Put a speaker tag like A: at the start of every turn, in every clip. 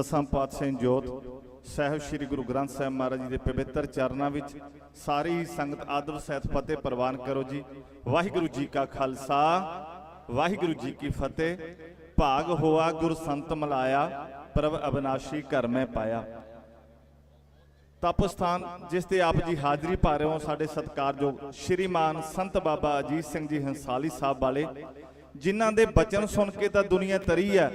A: ਦਸਾਂ ਪਾਤਸ਼ਾਹ ਜੋਤ, ਸਾਹਿਬ ਸ੍ਰੀ ਗੁਰੂ ਗ੍ਰੰਥ ਸਾਹਿਬ ਮਹਾਰਾਜ ਜੀ ਦੇ ਪਵਿੱਤਰ ਚਰਨਾਂ ਵਿੱਚ ਸਾਰੀ ਸੰਗਤ ਆਦਬ ਸਹਿਤ ਫਤਿਹ ਪ੍ਰਵਾਨ ਕਰੋ ਜੀ। ਵਾਹਿਗੁਰੂ ਜੀ ਕਾ ਖਾਲਸਾ, ਵਾਹਿਗੁਰੂ ਜੀ ਕੀ ਫਤਿਹ। ਭਾਗ ਹੋਆ, ਗੁਰ ਸੰਤ ਮਲਾਇਆ, ਪ੍ਰਭ ਅਬਨਾਸ਼ੀ ਘਰ ਮੈਂ ਪਾਇਆ। ਤਪ ਸਥਾਨ ਜਿਸ ਤੇ ਆਪ ਜੀ ਹਾਜ਼ਰੀ ਭਰ ਰਹੇ ਹੋ, ਸਾਡੇ ਸਤਿਕਾਰਯੋਗ ਸ਼੍ਰੀਮਾਨ ਸੰਤ ਬਾਬਾ ਅਜੀਤ ਸਿੰਘ ਜੀ ਹੰਸਾਲੀ ਸਾਹਿਬ ਵਾਲੇ, ਜਿਨ੍ਹਾਂ ਦੇ ਬਚਨ ਸੁਣ ਕੇ ਤਾਂ ਦੁਨੀਆ ਤਰੀ ਹੈ।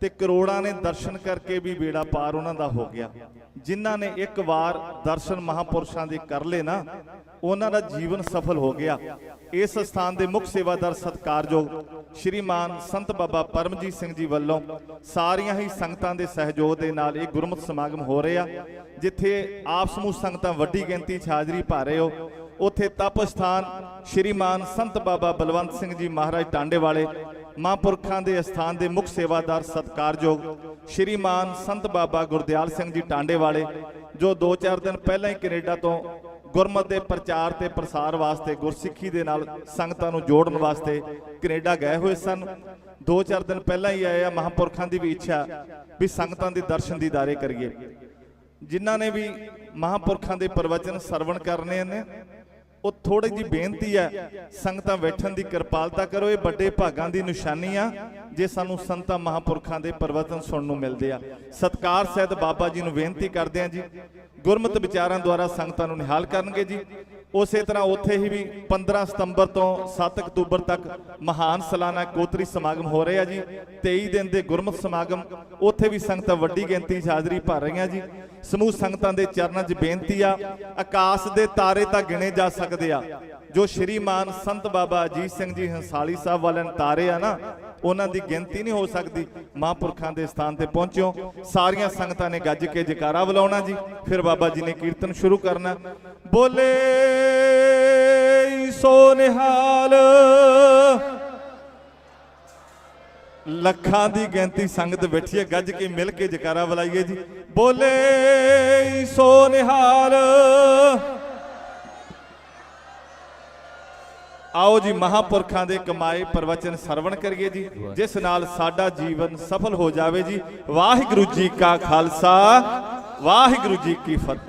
A: ਤੇ ਕਰੋੜਾਂ ਨੇ ਦਰਸ਼ਨ ਕਰਕੇ ਵੀ ਬੇੜਾ ਪਾਰ ਉਹਨਾਂ ਦਾ ਹੋ ਗਿਆ। ਜਿਨ੍ਹਾਂ ਨੇ ਇੱਕ ਵਾਰ ਦਰਸ਼ਨ ਮਹਾਪੁਰਸ਼ਾਂ ਦੇ ਕਰ ਲਏ ਨਾ, ਉਹਨਾਂ ਦਾ ਜੀਵਨ ਸਫਲ ਹੋ ਗਿਆ। ਇਸ ਸਥਾਨ ਦੇ ਮੁੱਖ ਸੇਵਾਦਾਰ ਸਤਿਕਾਰਯੋਗ ਸ਼੍ਰੀਮਾਨ ਸੰਤ ਬਾਬਾ ਪਰਮਜੀਤ ਸਿੰਘ ਜੀ ਵੱਲੋਂ ਸਾਰੀਆਂ ਹੀ ਸੰਗਤਾਂ ਦੇ ਸਹਿਯੋਗ ਦੇ ਨਾਲ ਇਹ ਗੁਰਮਤਿ ਸਮਾਗਮ ਹੋ ਰਿਹਾ। ਜਿੱਥੇ ਆਪ ਸਮੂਹ ਸੰਗਤਾਂ ਵੱਡੀ ਗਿਣਤੀ 'ਚ ਹਾਜ਼ਰੀ ਭਰ ਰਹੇ ਹੋ। ਉੱਥੇ ਤਪ ਸਥਾਨ ਸ਼੍ਰੀਮਾਨ ਸੰਤ ਬਾਬਾ ਬਲਵੰਤ ਸਿੰਘ ਜੀ ਮਹਾਰਾਜ ਟਾਂਡੇ ਵਾਲੇ ਮਹਾਂਪੁਰਖਾਂ ਦੇ ਅਸਥਾਨ ਦੇ ਮੁੱਖ ਸੇਵਾਦਾਰ ਸਤਕਾਰਯੋਗ ਸ਼੍ਰੀਮਾਨ ਸੰਤ ਬਾਬਾ ਗੁਰਦਿਆਲ ਸਿੰਘ ਜੀ ਟਾਂਡੇ ਵਾਲੇ ਜੋ 2-4 ਦਿਨ ਪਹਿਲਾਂ ਹੀ ਕੈਨੇਡਾ ਤੋਂ ਗੁਰਮਤ ਦੇ ਪ੍ਰਚਾਰ ਤੇ ਪ੍ਰਸਾਰ ਵਾਸਤੇ, ਗੁਰਸਿੱਖੀ ਦੇ ਨਾਲ ਸੰਗਤਾਂ ਨੂੰ ਜੋੜਨ ਵਾਸਤੇ ਕੈਨੇਡਾ ਗਏ ਹੋਏ ਸਨ। 2-4 ਦਿਨ ਪਹਿਲਾਂ ਹੀ ਆਏ ਆ ਮਹਾਂਪੁਰਖਾਂ ਦੀ ਵੀ ਇੱਛਾ ਵੀ ਸੰਗਤਾਂ ਦੇ ਦਰਸ਼ਨ ਦੀਦਾਰੇ ਕਰੀਏ। ਜਿਨ੍ਹਾਂ ਨੇ ਵੀ ਮਹਾਂਪੁਰਖਾਂ ਦੇ ਪ੍ਰਵਚਨ ਸਰਵਣ ਕਰਨੇ ਨੇ ਉਹ ਥੋੜੀ ਜੀ ਬੇਨਤੀ ਹੈ ਸੰਗਤਾਂ ਬੈਠਣ ਦੀ ਕਿਰਪਾਲਤਾ ਕਰੋ ਇਹ ਵੱਡੇ ਭਾਗਾਂ ਦੀ ਨਿਸ਼ਾਨੀ ਆ ਜੇ ਸਾਨੂੰ ਸੰਤਾਂ ਮਹਾਂਪੁਰਖਾਂ ਦੇ ਪ੍ਰਵਚਨ ਸੁਣਨ ਨੂੰ ਮਿਲਦੇ ਆ। ਸਤਕਾਰ ਸਹਿਤ ਬਾਬਾ ਜੀ ਨੂੰ ਬੇਨਤੀ ਕਰਦੇ ਆ ਜੀ। ਗੁਰਮਤਿ ਵਿਚਾਰਾਂ ਦੁਆਰਾ ਸੰਗਤਾਂ ਨੂੰ ਨਿਹਾਲ ਕਰਨਗੇ ਜੀ। ਉਸੇ ਤਰ੍ਹਾਂ ਉੱਥੇ ਹੀ ਵੀ 15 ਸਤੰਬਰ ਤੋਂ 7 ਅਕਤੂਬਰ ਤੱਕ ਮਹਾਨ ਸਾਲਾਨਾ ਕੋਤਰੀ ਸਮਾਗਮ ਹੋ ਰਿਹਾ ਜੀ। 23 ਦਿਨ ਦੇ ਗੁਰਮਤਿ ਸਮਾਗਮ ਉੱਥੇ ਵੀ ਸੰਗਤਾਂ ਵੱਡੀ ਗਿਣਤੀ 'ਚ ਹਾਜ਼ਰੀ ਭਰ ਰਹੀਆਂ ਜੀ। ਸਮੂਹ ਸੰਗਤਾਂ ਦੇ ਚਰਨਾਂ 'ਚ ਬੇਨਤੀ ਆ, ਆਕਾਸ਼ ਦੇ ਤਾਰੇ ਤਾਂ ਗਿਣੇ ਜਾ ਸਕਦੇ ਆ। ਜੋ ਸ਼੍ਰੀਮਾਨ ਸੰਤ ਬਾਬਾ ਅਜੀਤ ਸਿੰਘ ਜੀ ਹੰਸਾਲੀ ਸਾਹਿਬ ਵਾਲਿਆਂ ਨੇ ਤਾਰੇ ਆ ਨਾ, ਉਹਨਾਂ ਦੀ ਗਿਣਤੀ ਨਹੀਂ ਹੋ ਸਕਦੀ। ਮਹਾਂਪੁਰਖਾਂ ਦੇ ਸਥਾਨ ਤੇ ਪਹੁੰਚਿਓ। ਸਾਰੀਆਂ ਸੰਗਤਾਂ ਨੇ ਗੱਜ ਕੇ ਜਕਾਰਾ ਬੁਲਾਉਣਾ ਜੀ। ਫਿਰ ਬਾਬਾ ਜੀ ਨੇ ਕੀਰਤਨ ਸ਼ੁਰੂ ਕਰਨਾ। ਬੋਲੇ ਸੋ ਨਿਹਾਲ ਲੱਖਾਂ ਦੀ ਗਿਣਤੀ ਸੰਗਤ ਬੈਠੀ ਹੈ, ਗੱਜ ਕੇ ਮਿਲ ਕੇ ਜਕਾਰਾ ਬੁਲਾਈਏ ਜੀ। ਬੋਲੇ ਸੋ ਨਿਹਾਲ। ਆਓ ਜੀ, ਮਹਾਪੁਰਖਾਂ ਦੇ ਕਮਾਏ ਪ੍ਰਵਚਨ ਸਰਵਣ ਕਰੀਏ ਜੀ। ਜਿਸ ਨਾਲ ਸਾਡਾ ਜੀਵਨ ਸਫਲ ਹੋ ਜਾਵੇ ਜੀ। ਵਾਹਿਗੁਰੂ ਜੀ ਕਾ ਖਾਲਸਾ, ਵਾਹਿਗੁਰੂ ਜੀ ਕੀ ਫਤਿਹ।